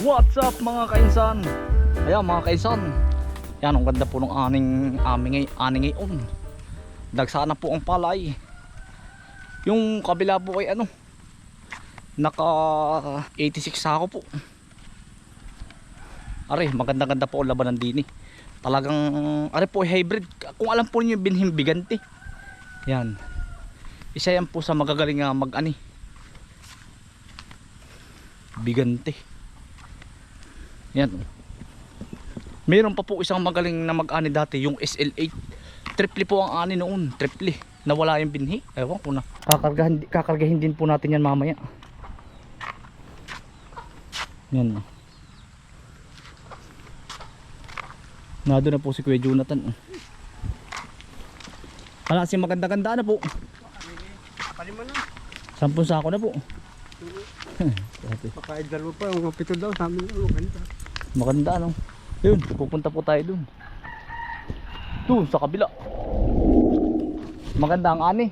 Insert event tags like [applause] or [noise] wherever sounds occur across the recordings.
What's up mga kainsan? Ayan mga kainsan. Yan ang ganda po ng aning aming aning ngayon. Dagsana po ang palay. Yung kabila po ay ano naka 86 sako po. Are, maganda-ganda po ang labanan din eh. Talagang are po hybrid. Kung alam po niyo yung binhing bigante. Yan. Isa yan po sa magagaling mag-ani. Bigante. Yan. Meron pa po isang magaling na mag-ani dati, yung SL8. Triple po ang ani noon, triple. Nawala yung binhi. Ewan ko na. Kakargahin, kakargahin din po natin yan mamaya. Yan. Nado na po si Kuya Jonathan. Wala si maganda-ganda na po. Palima na. Sampung sako na po. Dati. Pakain dalawa pa. Ang pito daw. Sabi niya. Ang ganda. Maganda ano. Yun, pupunta po tayo dun. Doon sa kabila. Maganda ang ani.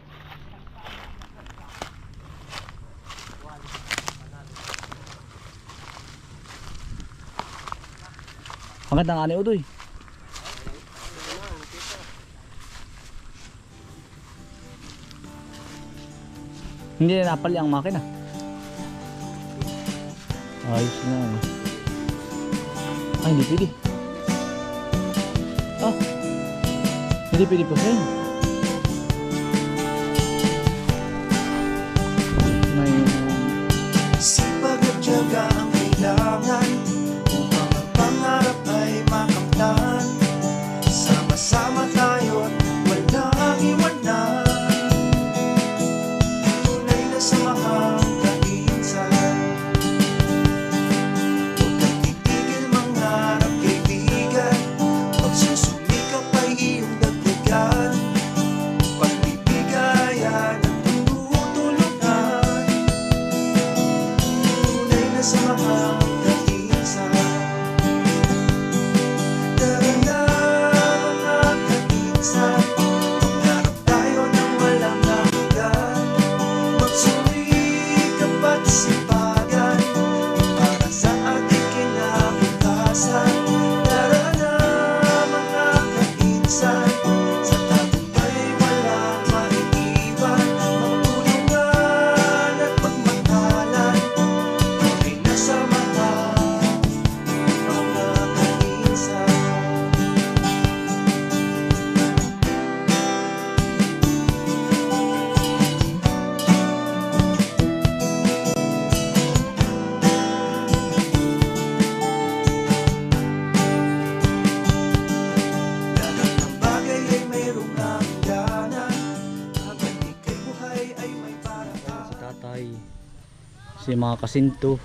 Maganda ang ani udoy. Hindi na napali ang makina. Ayos na. ano. Ay, hindi pwede. Ah. Hindi pwede po sa'yo. May... Sipag Si mga kasinto.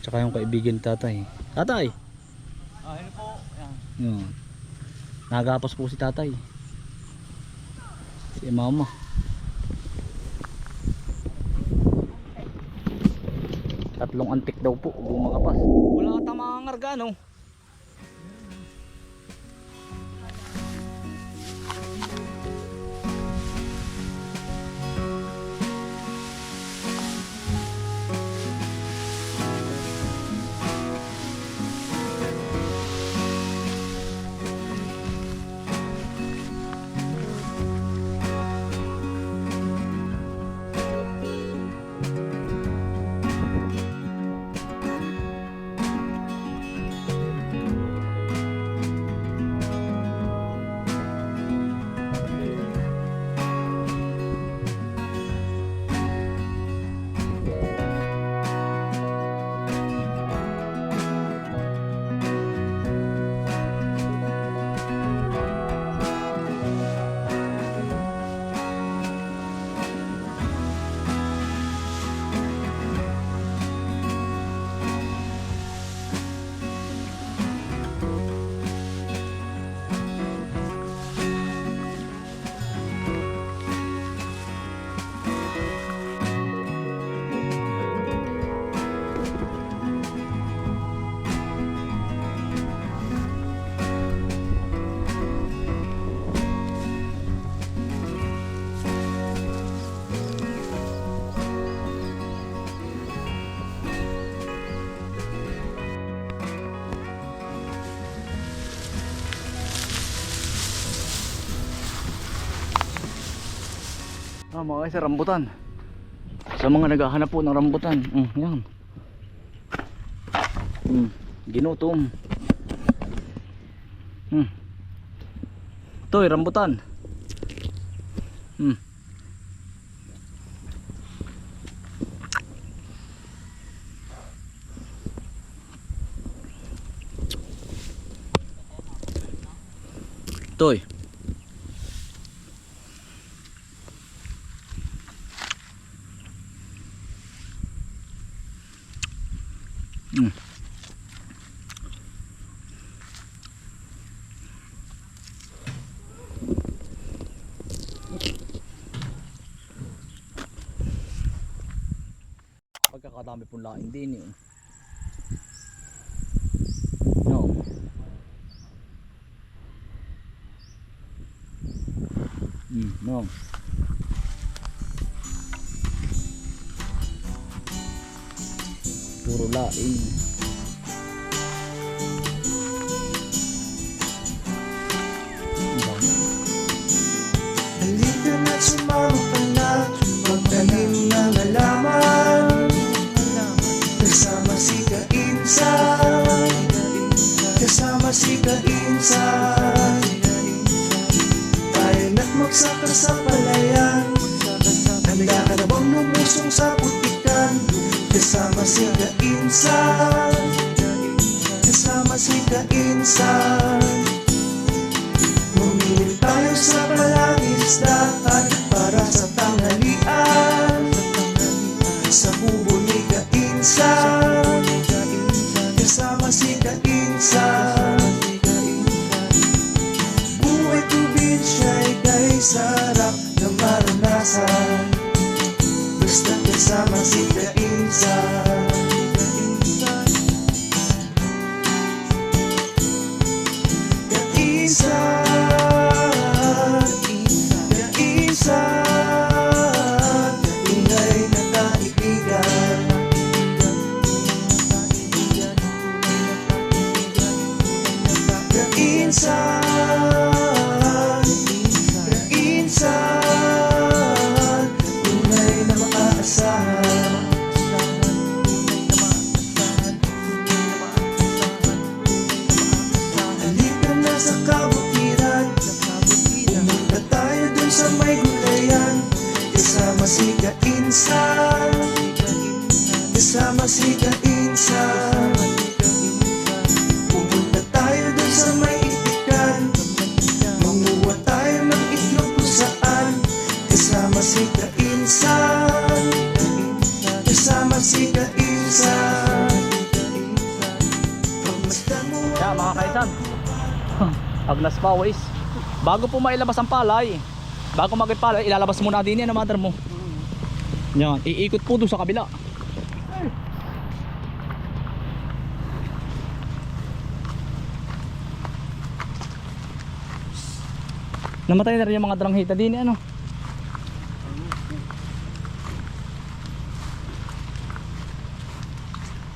Tsaka yung kaibigan tatay. Tatay! Ah, ano po? Yan. Yun. Nagapos po si tatay. Si mama. Tatlong antik daw po. Bumakapas. Wala ka tamang ngarga Ah, mga kasi rambutan. Sa mga naghahanap po ng rambutan. Mm, yan. Mm, ginutom. Mm. Toy, rambutan. Mm. Toy. Mm. Pagkakadami pong lain din yun. No. Mm, no. Puro laing. Kainsan Tayo na't magsaka sa palayan Handa ka na bang lumusong sa putikan Kasama si Kainsan. Kasama si Kainsan Kasama si Kainsan Pumunta tayo dun sa may itikan. Manguha tayo ng itlog kung saan. Kasama si Kainsan Kasama si Kainsan Kaya mga kaisan, [laughs] Agnas Pawis, bago po mailabas ang palay, bago magpalay, ilalabas muna din yan ang mother mo. Yan, iikot po doon sa kabila. Namatay na rin yung mga dranghita din ano.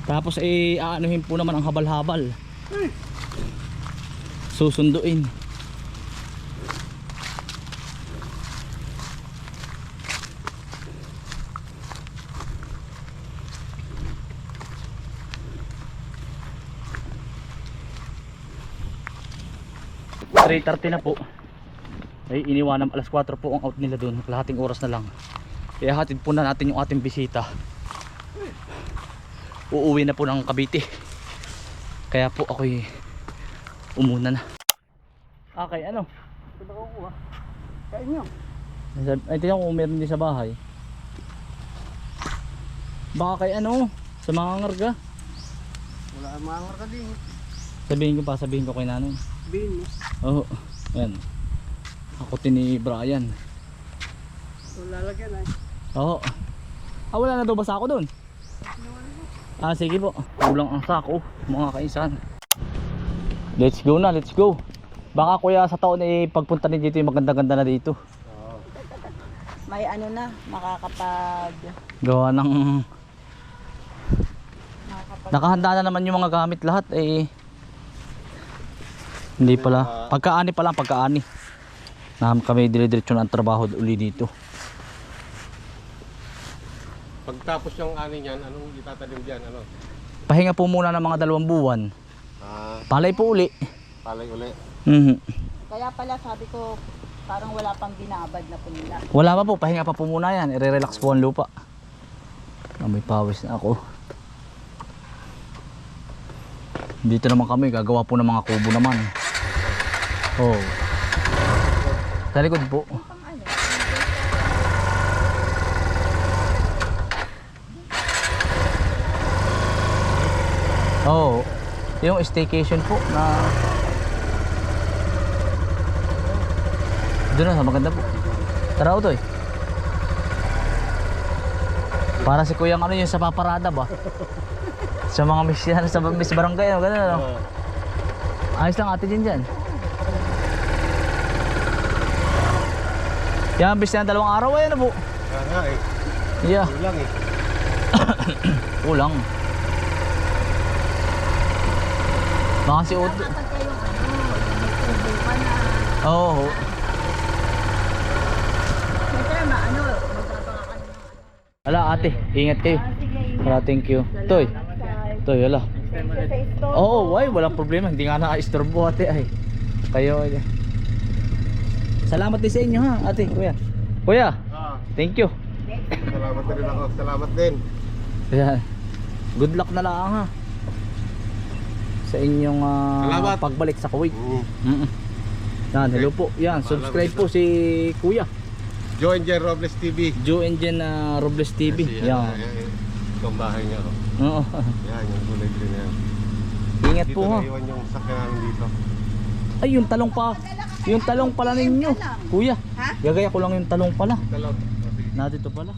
Tapos eh aanuhin po naman ang habal-habal. Susunduin. Three thirty na po. Ay iniwanan alas 4 po ang out nila doon. Kalahating oras na lang. Ihahatid po na natin yung ating bisita. Uuwi na po ng Cavite. Kaya po ako'y umuna na. Okay, ano? Ito ba kukuha? Kain nyo. Ay, tingnan ko kung meron din sa bahay. Baka kay ano, sa mga ngarga. Wala ang mga ka din. Sabihin ko pa, sabihin ko kay nanay. Bin mo. Oo, ayan. Ako ni Brian. So lalagyan ay. Oo. Ah, wala na daw ba sako doon? Ah, sige po. Kulang ang sako, mga kaisan. Let's go na, let's go. Baka kuya sa taon eh pagpunta ni dito yung maganda-ganda na dito. may ano na, makakapag Gawa ng makakapag nakahanda na naman yung mga gamit lahat eh. Hindi pala. Pagkaani pa lang, pagkaani. Na kami dire-diretso na ang trabaho uli dito. Pagtapos yung ani niyan, anong itatanim diyan? Ano? Pahinga po muna ng mga dalawang buwan. Ah, Palay po uli. palay uli. Mhm. Kaya pala sabi ko, parang wala pang binabad na punla. Wala pa po, pahinga pa po muna yan. I-relax po ang lupa. Ah, may pawis na ako. Dito naman kami, gagawa po ng mga kubo naman. Oh. Sa likod po. Oh, yung staycation po na doon na, maganda po. Tara to eh. Para si Kuya ano yung sa paparada ba? sa mga miss [laughs] yan, sa miss barangay, ano, ganun ano. Ayos lang ate din dyan. Yan, bis na dalawang araw ay ano po. Kaya nga eh, Yeah, kulang eh. [coughs] kulang. Baka si kayong ano, na, Oo. na ano. Ala ate, ingat kayo. Ala, thank you. Toy. Toy, ala. Sa store. Oo, oh, ay, walang problema. Hindi nga naka-istorbo ate ay. Kayo ay. Salamat din sa inyo ha, ate, kuya. Kuya, Ah, thank you. salamat na rin ako. Salamat din. Ayan. Good luck na lang ha. Sa inyong ah, Salamat. pagbalik sa Kuwait. Mm. Mm Yan, hello po. Yan, subscribe po si Kuya. Joe and Jen Robles TV. Joe Jen ah, Robles TV. Yan. ah, eh, Ito ang bahay niya. Oh. Oo. Yan, yung gulay green na yan. Ingat Dito po ha. naiwan yung sakyan namin dito. Ay, yung talong pa. Yung talong pala ninyo. Kuya, Ha? gagaya ko lang yung talong pala. Natin to pala.